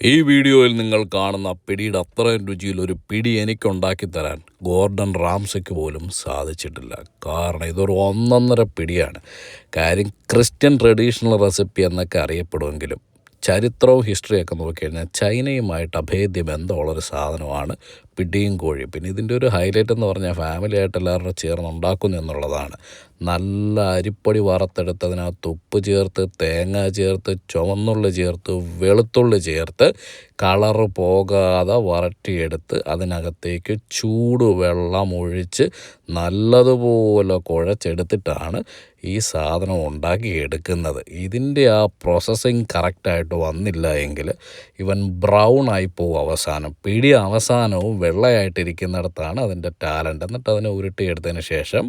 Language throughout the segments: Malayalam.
ഈ വീഡിയോയിൽ നിങ്ങൾ കാണുന്ന പിടിയുടെ അത്രയും രുചിയിൽ ഒരു പിടി എനിക്കുണ്ടാക്കി തരാൻ ഗോർഡൻ റാംസയ്ക്ക് പോലും സാധിച്ചിട്ടില്ല. കാരണം ഇതൊരു ഒന്നൊന്നര പിടിയാണ്. കാര്യം ക്രിസ്ത്യൻ ട്രഡീഷണൽ റെസിപ്പി എന്നൊക്കെ അറിയപ്പെടുമെങ്കിലും ചരിത്രവും ഹിസ്റ്ററിയൊക്കെ നോക്കിക്കഴിഞ്ഞാൽ ചൈനയുമായിട്ട് അഭേദ്യ ബന്ധമുള്ളൊരു സാധനമാണ് പിടിയും കോഴി പിന്നെ ഇതിന്റെ ഒരു ഹൈലൈറ്റ് എന്ന് പറഞ്ഞാൽ ഫാമിലി ആയിട്ട് എല്ലാവരും ചേർന്ന് ഉണ്ടാക്കുന്നു എന്നുള്ളതാണ്. നല്ല അരിപ്പൊടി വറുത്തെടുത്തതിനകത്ത് ഉപ്പ് ചേർത്ത് തേങ്ങ ചേർത്ത് ചുവന്നുള്ളി ചേർത്ത് വെളുത്തുള്ളി ചേർത്ത് കളറ് പോകാതെ വരട്ടിയെടുത്ത് അതിനകത്തേക്ക് ചൂട് വെള്ളം ഒഴിച്ച് നല്ലതുപോലെ കുഴച്ചെടുത്തിട്ടാണ് ഈ സാധനം ഉണ്ടാക്കി എടുക്കുന്നത്. ഇതിന്റെ ആ പ്രോസസ്സിങ് കറക്റ്റായിട്ട് വന്നില്ല എങ്കിൽ ഇവൻ ബ്രൗൺ ആയി പോകും അവസാനം. പിടി അവസാനവും വെള്ളയായിട്ടിരിക്കുന്നിടത്താണ് അതിന്റെ ടാലന്റ്. എന്നിട്ട് അതിനെ ഉരുട്ടിയെടുത്തതിന് ശേഷം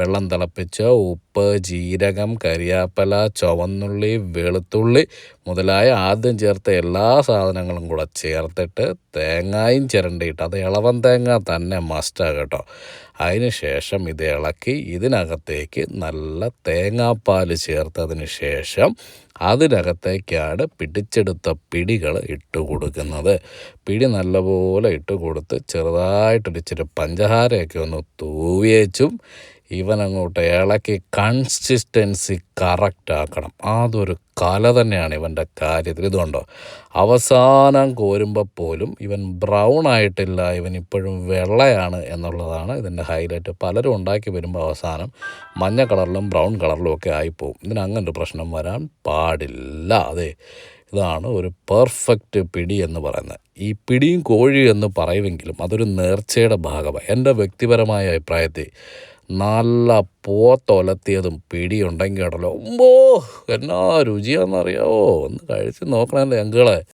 വെള്ളം തിളപ്പിച്ച് ഉപ്പ് ജീരകം കരിയാപ്പല ചുവന്നുള്ളി വെളുത്തുള്ളി മുതലായ ആദ്യം ചേർത്ത എല്ലാ സാധനങ്ങളും കൂടെ ചേർത്തിട്ട് തേങ്ങായും ചിരണ്ടിയിട്ട് അത് ഇളവൻ തേങ്ങ തന്നെ മസ്റ്റാണ് കേട്ടോ. അതിന് ശേഷം ഇത് ഇളക്കി ഇതിനകത്തേക്ക് നല്ല തേങ്ങാപ്പാൽ ചേർത്തതിന് ശേഷം അതിനകത്തേക്കാണ് പിടിച്ചെടുത്ത പിടികൾ ഇട്ട് കൊടുക്കുന്നത്. പിടി നല്ലപോലെ ഇട്ട് കൊടുത്ത് ചെറുതായിട്ടൊരിച്ചിരി പഞ്ചഹാരയൊക്കെ ഒന്ന് തൂവിയേച്ചും ഇവൻ അങ്ങോട്ട് ഇളക്കി കൺസിസ്റ്റൻസി കറക്റ്റ് ആക്കണം. അതൊരു കല തന്നെയാണ് ഇവന്റെ കാര്യത്തിൽ. ഇതുകൊണ്ടോ അവസാനം കോരുമ്പോൾ പോലും ഇവൻ ബ്രൗൺ ആയിട്ടില്ല ഇവൻ ഇപ്പോഴും വെള്ളയാണ് എന്നുള്ളതാണ് ഇതിന്റെ ഹൈലൈറ്റ് പലരും ഉണ്ടാക്കി വരുമ്പോൾ അവസാനം മഞ്ഞ കളറിലും ബ്രൗൺ കളറിലും ഒക്കെ ആയിപ്പോവും. ഇതിന് അങ്ങനെ ഒരു പ്രശ്നം വരാൻ പാടില്ല. അതെ ഇതാണ് ഒരു പെർഫെക്റ്റ് പിടി എന്ന് പറയുന്നത്. ഈ പിടിയും കോഴിയും എന്ന് പറയുമെങ്കിലും അതൊരു നേർച്ചയുടെ ഭാഗമാണ് എന്റെ വ്യക്തിപരമായ അഭിപ്രായത്തിൽ നല്ല പോത്തൊലത്തിയതും പിടിയുണ്ടെങ്കിൽ ഉണ്ടല്ലോ ഓ എന്നാ രുചിയാണെന്നറിയാവോ ഒന്ന് കഴിച്ച് നോക്കണമല്ലോ ഞങ്ങളെ